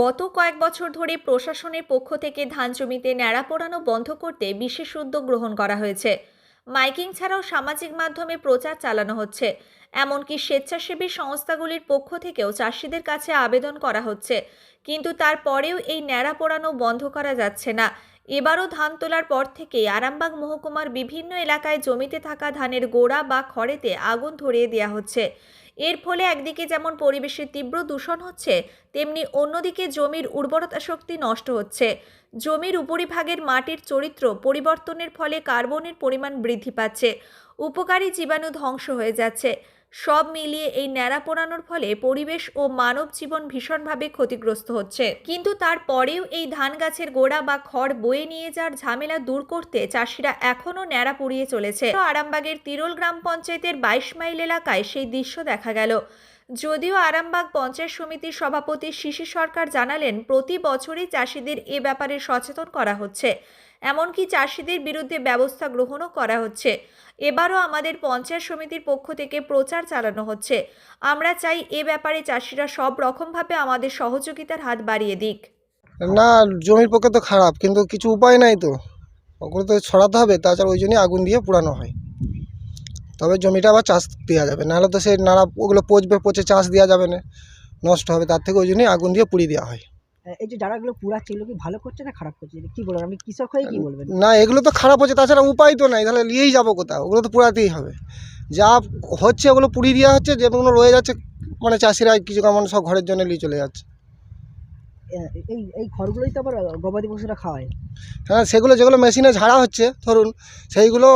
গত কয়েক বছর ধরে প্রশাসনের পক্ষ থেকে ধান জমিতে ন্যাড়া পোড়ানো বন্ধ করতে বিশেষ উদ্যোগ গ্রহণ করা হয়েছে। মাইকিং ছাড়াও সামাজিক মাধ্যমে প্রচার চালানো হচ্ছে। এমনকি স্বেচ্ছাসেবী সংস্থাগুলির পক্ষ থেকেও চাষিদের কাছে আবেদন করা হচ্ছে। কিন্তু তারপরেও এই ন্যাড়া পোড়ানো বন্ধ করা যাচ্ছে না। এবারও ধান তোলার পর থেকে আরামবাগ মহকুমার বিভিন্ন এলাকায় জমিতে থাকা ধানের গোড়া বা খড়েতে আগুন ধরিয়ে দেওয়া হচ্ছে। এর ফলে একদিকে যেমন পরিবেশের তীব্র দূষণ হচ্ছে, তেমনি অন্যদিকে জমির উর্বরতা শক্তি নষ্ট হচ্ছে। জমির উপরিভাগের মাটির চরিত্র পরিবর্তনের ফলে কার্বনের পরিমাণ বৃদ্ধি পাচ্ছে। উপকারী জীবাণু ধ্বংস হয়ে যাচ্ছে। সব মিলিয়ে এই ন্যাড়া পোড়ানোর ফলে পরিবেশ ও মানব জীবন ভীষণভাবে ক্ষতিগ্রস্ত হচ্ছে। কিন্তু তারপরেও এই ধান গাছের গোড়া বা খড় বয়ে নিয়ে যাওয়ার ঝামেলা দূর করতে চাষিরা এখনও ন্যাড়া পুড়িয়ে চলেছে। আরামবাগের তিরোল গ্রাম পঞ্চায়েতের বাইশ মাইল এলাকায় সেই দৃশ্য দেখা গেল। যদিও আরামবাগ পঞ্চায়েত সমিতির সভাপতি শিশির সরকার জানালেন, প্রতি বছরই চাষিদের এ ব্যাপারে সচেতন করা হচ্ছে। এমনকি চাষিদের বিরুদ্ধে ব্যবস্থা গ্রহণও করা হচ্ছে। এবারও আমাদের পঞ্চায়েত সমিতির পক্ষ থেকে প্রচার চালানো হচ্ছে। আমরা চাই এ ব্যাপারে চাষিরা সব রকমভাবে আমাদের সহযোগিতার হাত বাড়িয়ে দিক। না, জমির পক্ষে তো খারাপ, কিন্তু কিছু উপায় নাই তো। ওগুলো তো ছড়াতে হবে, তাছাড়া ওই জন্যই আগুন দিয়ে পোড়ানো হয়। তবে জমিটা আবার চাষ দেওয়া যাবে। নাহলে তো সেই নাড়া ওগুলো পচবে পচে চাষ দেওয়া যাবে না। নষ্ট হবে তার থেকে ওই জন্যই আগুন দিয়ে পুড়িয়ে দেওয়া হয়। এই যে যারা এগুলো পুরাচ্ছে এগুলো কি ভালো করছে না খারাপ করছে? কি বলবেন? আপনি কৃষক হয়ে কি বলবেন? না এগুলো তো খারাপ হচ্ছে তাছাড়া উপায় তো নাই। তাহলে নিয়েই যাব কোথাও? ওগুলো তো পোড়াতেই হবে। যা হচ্ছে ওগুলো পুড়িয়ে দেওয়া হচ্ছে যেগুলো রয়ে যাচ্ছে মানে চাষিরা কিছু কেমন সব ঘরের জন্য নিয়ে চলে যাচ্ছে। এই এই খড়গুলোই তো আবার গবাদি পশুরা খাওয়ায়। হ্যাঁ সেগুলো যেগুলো মেশিনে ঝাড়া হচ্ছে ধরুন সেইগুলো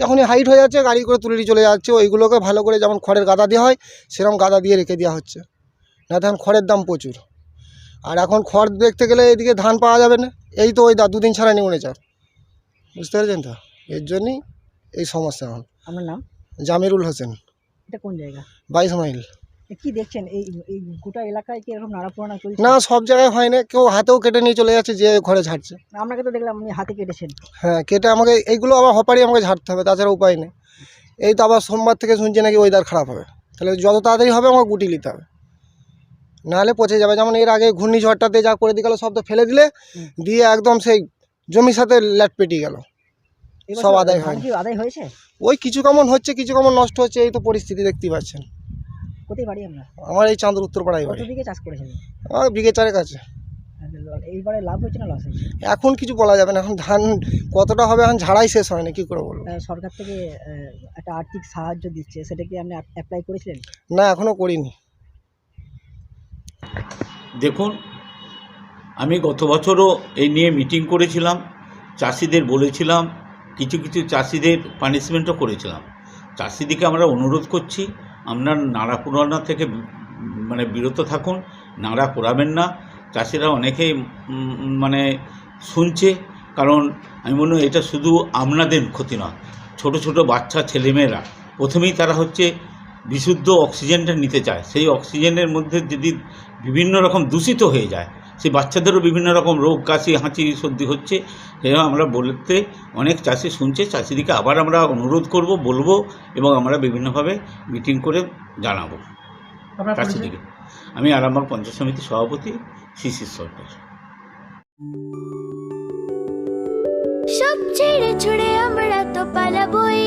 যখনই হাইট হয়ে যাচ্ছে গাড়ি করে তুলে নিয়ে চলে যাচ্ছে ওইগুলোকে ভালো করে যেমন খড়ের গাদা দেওয়া হয় সেরকম গাদা দিয়ে রেখে দেওয়া হচ্ছে। না তখন খড়ের দাম প্রচুর। আর এখন খড় দেখতে গেলে এদিকে ধান পাওয়া যাবে না। এই তো ওই দা দুদিন ছাড়া নিয়ে চাপ বুঝতে পেরেছেন তো? এর জন্যই এই সমস্যা এখন। আপনার নাম? জামিরুল হোসেন। এটা কোন জায়গা? বাইশ মাইল। কি দেখছেন? এই এই গোটা এলাকায় কি এরকম নাড়া পোড়ানো চলছে? না সব জায়গায় হয় না। কেউ হাতেও কেটে নিয়ে চলে যাচ্ছে যে ঘরে ঝাড়ছে। আপনাকে তো দেখলাম আপনি হাতে কেটেছেন। হ্যাঁ কেটে আমাকে এইগুলো আবার আমাকে ঝাড়তে হবে তাছাড়া উপায় নেই। এই তো আবার সোমবার থেকে শুনছি নাকি ওয়েদার খারাপ হবে। তাহলে যত তাড়াতাড়ি হবে আমাকে গুটি নিতে হবে। নাহলে পচে যাবে। যেমন এর আগে ঘূর্ণিঝড়টাতে যা করে দিয়ে গেলো সব তো ফেলে দিলে দিয়ে একদম সেই জমির সাথে ল্যাট পেটিয়ে গেল। সব আদায়। কি আদায় হয়েছে? ওই কিছু কেমন হচ্ছে কিছু কেমন নষ্ট হচ্ছে এই তো পরিস্থিতি দেখতেই পাচ্ছেন। কোথায় বাড়ি আমরা? আমার এই চাঁদুর উত্তরপাড়ায় কত বাড়ি চাষ করেছেন? আমার বিঘে চারেক আছে। এইবারে লাভ হয়েছে না লস হয়েছে এখন কিছু বলা যাবে না এখন ধান কতটা হবে এখন ঝাড়াই শেষ হয় না কী করে বলব? আহ, সরকার থেকে আহ, একটা আর্থিক সাহায্য দিচ্ছে সেটা কি আপনি অ্যাপ্লাই করেছিলেন? না এখনও করিনি। দেখুন আমি গত বছরও এই নিয়ে মিটিং করেছিলাম চাষিদের বলেছিলাম কিছু কিছু চাষিদের পানিশমেন্টও করেছিলাম। চাষিদিকে আমরা অনুরোধ করছি আপনার নাড়া পোড়ানো থেকে মানে বিরত থাকুন, নাড়া পোড়াবেন না। চাষিরা অনেকেই মানে শুনছে, কারণ আমি মনে এটা শুধু আপনাদের ক্ষতি নয়, ছোট ছোট বাচ্চা, ছেলেমেয়েরা। প্রথমেই তারা হচ্ছে বিশুদ্ধ অক্সিজেনটা নিতে চায়। সেই অক্সিজেনের মধ্যে যদি বিভিন্ন রকম দূষিত হয়ে যায় সেই বাচ্চাদেরও বিভিন্ন রকম রোগ কাশি হাঁচি সর্দি হচ্ছে। এরকম আমরা বলতে অনেক চাষি শুনছে চাষিদিকে আবার আমরা অনুরোধ করব বলব এবং আমরা বিভিন্নভাবে মিটিং করে জানাব। চাষিদিকে আমি আরামবাগ পঞ্চায়েত সমিতির সভাপতি শিশির সরকার। সব ছেড়ে ছুড়ে আমরা তো পালাবই।